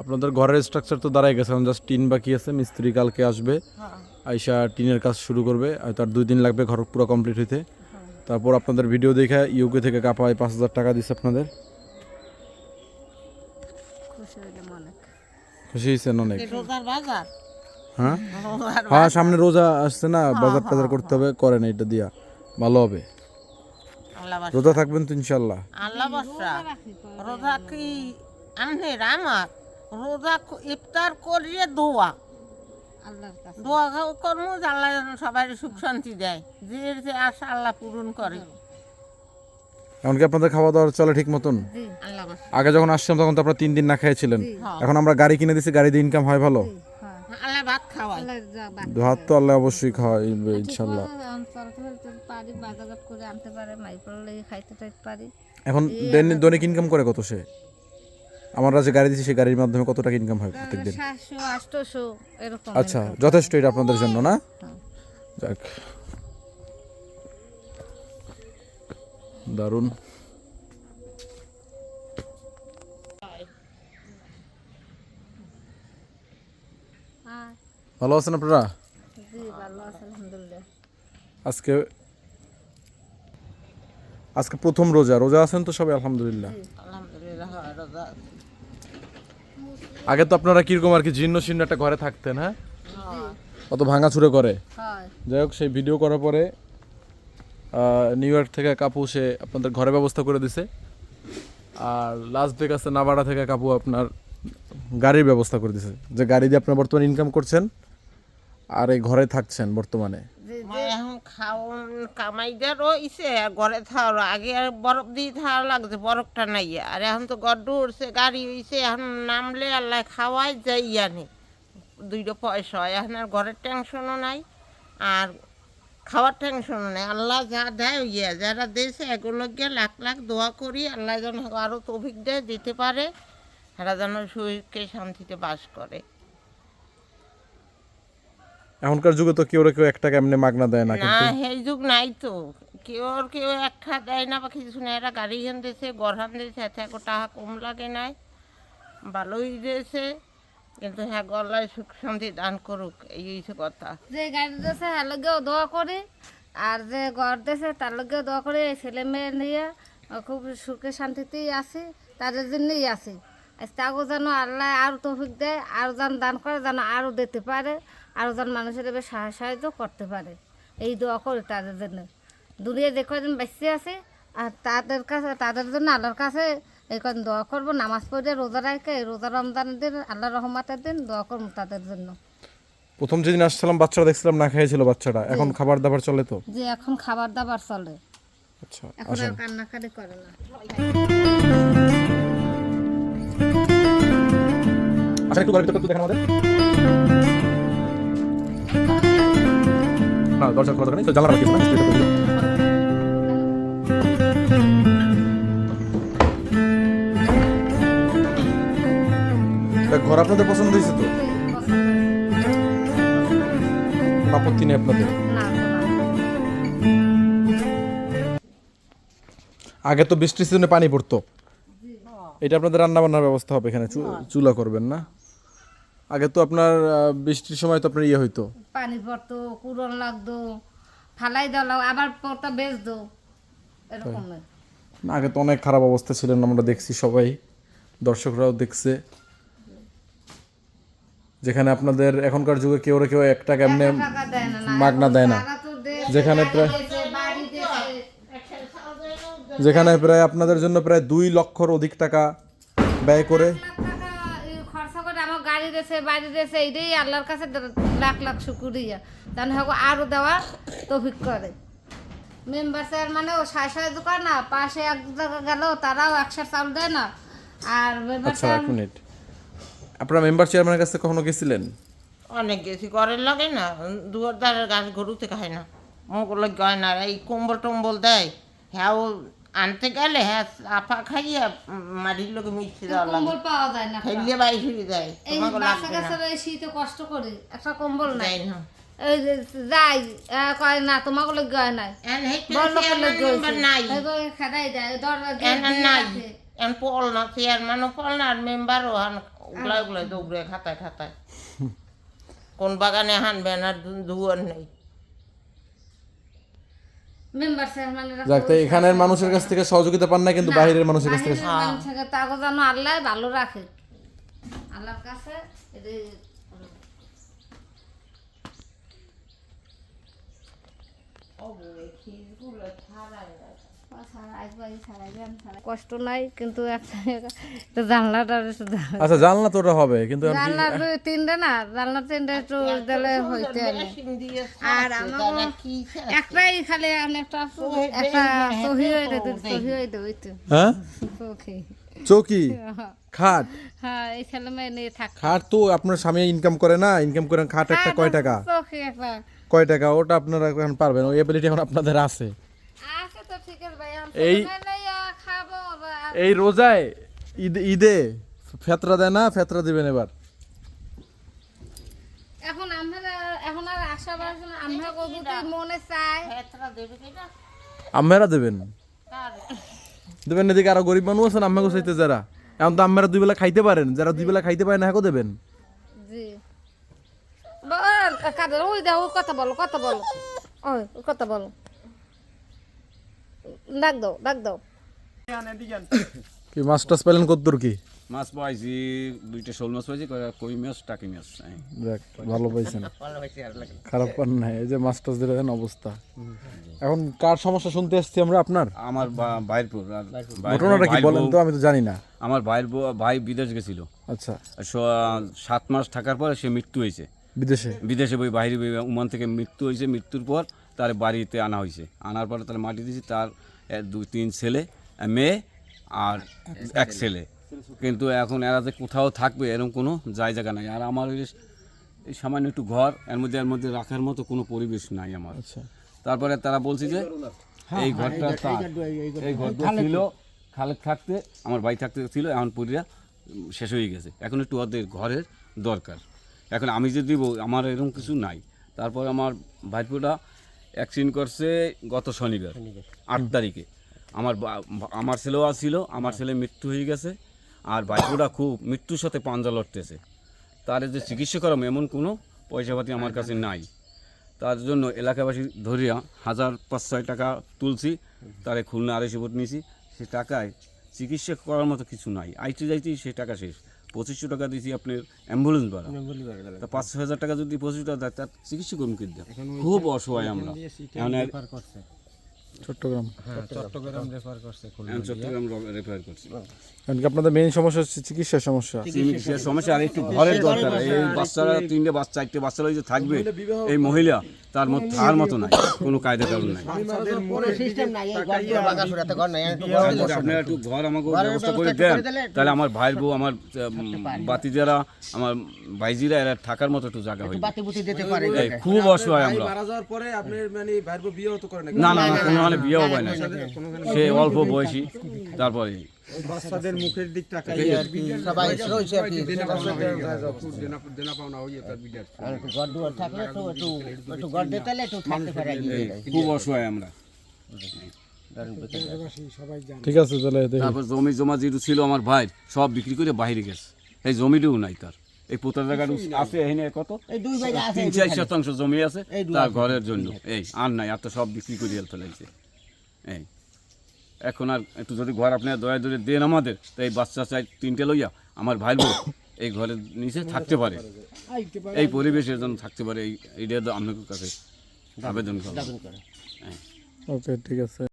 আপনাদের ঘরের স্ট্রাকচার তো দাঁড়াই গেছে এখন জাস্ট টিন বাকি আছে মিস্ত্রি কালকে আসবে আইসা টিনের কাজ শুরু করবে আর তার দুই দিন লাগবে ঘর পুরো কমপ্লিট হইতে। তারপর আপনাদের ভিডিও দেখে ইউকে থেকে কাপায় পাঁচ হাজার টাকা দিচ্ছে আপনাদের। খুশি হয়েছেন অনেক। হ্যাঁ? হ্যাঁ সামনে রোজা আসছে না বাজার টাজার করতে হবে করেন এটা দিয়া ভালো হবে। আল্লাহ রোজা থাকবেন তো ইনশাল্লাহ আল্লাহ রোজা কি আমার? রোজা ইফতার করিয়ে দোয়া। দোয়া কর্ম আল্লাহ যেন সবাই সুখ শান্তি দেয়। যে যে আশা আল্লাহ পূরণ করে। এমনকি আপনাদের খাওয়া দাওয়া চলে ঠিক মতন? আগে যখন আসছিলাম তখন তো আপনারা তিন দিন না খেয়েছিলেন হ্যাঁ। এখন আমরা গাড়ি কিনে দিছি গাড়ি দিয়ে ইনকাম হয় ভালো। হ্যাঁ। ভাত তো আল্লাহ অবশ্যই খাওয়াই ইনশাল্লাহ। চলাচল পারি বাজারঘাট করে আনতে পারে মাই পড়লে খাইতে টাইতে পারি। এখন দৈনিক ইনকাম করে কত সে? আমরা যে গাড়ি দিচ্ছি সেই গাড়ির মাধ্যমে কত টাকা ইনকাম হয় প্রত্যেকদিন সাতশো আটশোশো এরকম আচ্ছা যথেষ্ট এটা আপনাদের জন্য না? যাক। দারুণ। হ্যাঁ ভালো আছেন আপনারা? আজকে আজকে প্রথম রোজা রোজা আছেন তো সবাই আলহামদুলিল্লাহ? আলহামদুলিল্লাহ রোজা আগে তো আপনারা কীরকম আর কি জীর্ণ শীর্ণ একটা ঘরে থাকতেন হ্যাঁ? অত ভাঙাচুরে করে। যাই হোক সেই ভিডিও করার পরে আহ, নিউ ইয়র্ক থেকে কাপু সে আপনাদের ঘরে ব্যবস্থা করে দিছে। আর লাস্ট ভেগাসে নাভাডা থেকে কাপু আপনার গাড়ির ব্যবস্থা করে দিছে। যে গাড়ি দিয়ে আপনার বর্তমানে ইনকাম করছেন আর এই ঘরে থাকছেন বর্তমানে। খাওন কামাইদের রইছে আর ঘরে আগে আর বরফ দিয়ে থাওয়া লাগছে, বরফটা নাই। আর এখন তো গড্ড উঠছে গাড়ি হইছে, এখন নামলে আল্লাহ খাওয়াই যাই জানে দুইটা পয়সা হয়, এখন আর ঘরের টেনশনও নাই, আর খাওয়ার টেনশনও নাই। আল্লাহ যা দেয় ইয়ে যারা দিয়েছে এগুলোকে লাখ লাখ দোয়া করি, আল্লাহ যেন আরও তৌফিক দেয়, দিতে পারে, এরা যেন সুখে শান্তিতে বাস করে। এখনকার যুগে তো কেউ না কেউ একটা এমনি মাগনা দেয় না না কিন্তু। সেই যুগ নাই তো। কেউ আর কেউ একটা দেয় না বা কিছু না এরা গাড়ি হেন দিয়েছে গড়হান দিয়েছে এতে এক টাকা কম লাগে নাই। ভালোই দিয়েছে কিন্তু হ্যাঁ গলায় সুখ শান্তি দান করুক এই হচ্ছে কথা। যে গাড়ি দিয়েছে তার লগেও দোয়া করি। আর যে ঘর দিয়েছে তার লগেও দোয়া করি এই ছেলে মেয়ে নিয়ে খুব সুখে শান্তিতেই আছি তাদের জন্যই আছি। তাকেও যেন আল্লাহ আরও তৌফিক দেয় আরও যেন দান করে যেন আরও দিতে পারে। আরও যেন মানুষের এবার সাহায্য সাহায্য করতে পারে। এই দোয়া করি তাদের জন্য। দুনিয়া যে কয়দিন বেঁচে আছে আর তাদের কাছে তাদের জন্য আল্লাহর কাছে এই কদিন দোয়া করব? নামাজ পড়ে রোজা রাখে রোজা রমজানের দিন আল্লাহ রহমতের দিন দোয়া করব তাদের জন্য। প্রথম যেদিন আসছিলাম বাচ্চারা দেখছিলাম না খেয়েছিল বাচ্চাটা। এখন খাবার দাবার চলে তো? যে এখন খাবার দাবার চলে। আচ্ছা এখন আর কান্নাকাটি করে না। আসেন একটু ভিতরটা একটু দেখেন আমাদের। না দরজা খোলা দরকার নেই তো জানলা ঘর আপনাদের পছন্দ হয়েছে তো? আপত্তি নেই আপনাদের? আগে তো বৃষ্টির সিজনে পানি পড়তো। এটা আপনাদের রান্না বান্নার ব্যবস্থা হবে এখানে চু- চুলা করবেন না? আগে তো আপনার বৃষ্টির সময় তো আপনার ইয়ে হইতো। পানি পড়তো কুড়ন লাগতো ফালাই লাগতো আবার পরটা বেচ দো এরকম না, আগে তো অনেক খারাপ অবস্থা ছিলেন আমরা দেখছি সবাই দর্শকরাও দেখছে। যেখানে আপনাদের এখনকার যুগে কেউ কেউ এক টাকা এমনি না না মাগনা দেয় না। যেখানে প্রায় যেখানে প্রায় আপনাদের জন্য প্রায় দুই লক্ষর অধিক টাকা ব্যয় করে টাকা এই খরচা করে আমার গাড়ি দিয়েছে বাড়ি দিয়েছে এইটাই আল্লাহর কাছে লাখ লাখ শুকুরিয়া। জানো হ্যাঁ আরও দেওয়া তৌফিক করে। মেম্বার স্যার মানে ও সায় সাহায্য করে না পাশে এক জায়গা গেল তারাও একশো চাউল দেয় না। আর মেম্বার আচ্ছা এক মিনিট। আপনারা মেম্বার চেয়ারম্যানের কাছে কখনো গেছিলেন? অনেক গেছি ঘরের লাগে না দুয়ার দ্বারের গাছ গরুতে খায় না। মোগুলো গয় না এই কম্বল টম্বল দেয় হ্যাঁ ও আনতে গেলে হ্যাঁ খাইয়া মাটির লোকে দেওয়া কম্বল পাওয়া যায় না ফেললে বাই ফিরে দেয় এই বাচ্চা কাছে শীতে কষ্ট করে একটা কম্বল নাই। দেয় না। এই যাই কয় না তোমাকে লোক গয় নাই। এন খেদাই যায় দরজা নাই। পল না চেয়ারম্যানও পল না আর মেম্বারও উগলা উগলা দৌড়ে খাতায় খাতায়। কোন বাগানে হানবেন আর ধুয়ার নেই। যাক তো এখানের মানুষের কাছ থেকে সহযোগিতা পান না কিন্তু বাইরের মানুষের কাছ থেকে। তাকে যেন আল্লাহ ভালো রাখে। আল্লাহর কাছে এটাই কষ্ট নাই কিন্তু জানলাটা আচ্ছা জানলা তো ওটা হবে কিন্তু জানলা তিনটে না জানলা তিনটে একটু দিলে হইতে আর আমার একটাই খালি আমি একটা একটা সহি হয়ে দেবে সহি হয়ে দেবে তো হ্যাঁ? সখি চৌকি? খাট? হ্যাঁ এই ছেলে মেয়ে নিয়ে থাক। খাট তো আপনার স্বামী ইনকাম করে না ইনকাম করেন খাট একটা কয় টাকা? কয় টাকা? ওটা আপনারা এখন পারবেন ওই এবিলিটি এখন আপনাদের আছে আছে তো ঠিক আছে ভাই আমি এই- এই রোজায় ঈদ ঈদে ফেতরা দেয় না ফেতরা দিবেন এবার। এখন আমরা এখন আর আশা বাড়ছে আমরা কবুতে মনে চাই। আম্মেরা দেবেন? দেবেন এদিকে আরও গরিব মানুষ আছেন চাইতে যারা। এখন তো আম্মেরা দুই বেলা খাইতে পারেন যারা দুই বেলা খাইতে পারেন দেবেন। জি। বল ওই দাও কথা বলো কথা বলো। ওই ওই কথা বলো। ডাক দাও ডাক দাও। কি মাছ টাছ পেলেন কদ্দুর কি? মাছ পাইছি দুইটা শোল মাছ পাইছি কই মাছ টাকি মাছ হ্যাঁ। দেখ ভালো পাইছেন। খারাপ পান নাই এই যে মাছ টাছ দিলে দেন অবস্থা। এখন কার সমস্যা শুনতে এসছি আমরা আপনার? আমার ভাইয়ের ঘটনাটা কি বলেন তো আমি তো জানি না। আমার ভাইয়ের ভাই বিদেশ গেছিল। আচ্ছা। সাত মাস থাকার পরে সে মৃত্যু হয়েছে। বিদেশে? বিদেশে বই বাইরে বই ওমান থেকে মৃত্যু হয়েছে। মৃত্যুর পর তার বাড়িতে আনা হয়েছে। আনার পরে তার মাটি দিয়েছি তার দুই তিন ছেলে মেয়ে আর এক ছেলে। কিন্তু এখন এরা যে কোথাও থাকবে এরকম কোনো জায় জায়গা নাই। আর আমার এই- সামান্য একটু ঘর এর মধ্যে এর মধ্যে রাখার মতো কোনো পরিবেশ নাই আমার। আচ্ছা। তারপরে তারা বলছে যে এই ঘরটা এই ঘরটা ছিল খালেক থাকতে আমার বাড়ি থাকতে ছিল এখন পুরিয়া শেষ হয়ে গেছে। এখন একটু ওদের ঘরের দরকার। এখন আমি যে দিব আমার এরকম কিছু নাই। তারপর আমার ভাইপোটা অ্যাক্সিডেন্ট করছে গত শনিবার আট তারিখে। আমার বা- আমার ছেলেও ছিল আমার ছেলে মৃত্যু হয়ে গেছে আর ভাইপোটা খুব মৃত্যুর সাথে পাঞ্জা লড়তেছে। তার যে চিকিৎসা করাম এমন কোনো পয়সাপাতি আমার কাছে নাই। তার জন্য এলাকাবাসী ধরিয়া হাজার পাঁচ ছয় টাকা তুলছি তারে খুলনা আড়াইশো ভোট নিয়েছি। সে টাকায় চিকিৎসা করার মতো কিছু নাই। আইতে যাইতেই সে টাকা শেষ। পঁচিশশো টাকা দিয়েছি আপনার অ্যাম্বুলেন্স ভাড়া। তা পাঁচশো ছ হাজার টাকা যদি পঁচিশ টাকা দেয় তার চিকিৎসা করুন দেয় খুব অসহায় আমরা। এখন চট্টগ্রাম। চট্টগ্রাম করছে চট্টগ্রাম রেফার করছি। কারণ কি আপনাদের মেইন সমস্যা হচ্ছে চিকিৎসার সমস্যা চিকিৎসার সমস্যা আর একটু ঘরের দরকার এই বাচ্চারা তিনটে বাচ্চা চারটে বাচ্চারা যে থাকবে এই মহিলা তার মতো তার মতো নাই কোনো কায়দা কারণ নাই আপনারা একটু ঘর আমাকে ব্যবস্থা করে দেন তাহলে আমার ভাই বউ আমার বাতিজারা আমার ভাইজিরা এরা থাকার মতো একটু জায়গা এই, খুব অসহায় আমরা মারা যাওয়ার পরে আপনার মানে ভাইয়ের বউ বিয়েও তো করে না না না কোনো মানে বিয়েও হয় না সে অল্প বয়সী তারপরে বাচ্চাদের মুখের দিক তাকাই সবাই রয়েছে আর কি দেনা পাওনা হইয়ে তার বিটার আর একটু ঘর দুয়ার থাকলে তো একটু একটু ঘর দিতে একটু থাকতে পারে খুব অসহায় আমরা। ঠিক আছে তাহলে তারপর জমি জমা যেটু ছিল আমার ভাই সব বিক্রি করে বাইরে গেছে। এই জমিটাও নাই তার। এই পোতার জায়গাটা আছে এখানে কত? তিন চার শতাংশ জমি আছে তার ঘরের জন্য। এই আর নাই আর তো সব বিক্রি করে ফেলাইছে। এই এখন আর একটু যদি ঘর আপনার দয়া দূরে দেন আমাদের তাই এই বাচ্চা চাই তিনটে লইয়া আমার ভাই বোন এই ঘরের নিচে থাকতে পারে। এই পরিবেশের জন্য থাকতে পারে এই এইটা তো আপনাদের কাছে আবেদন করব হ্যাঁ। ওকে ঠিক আছে।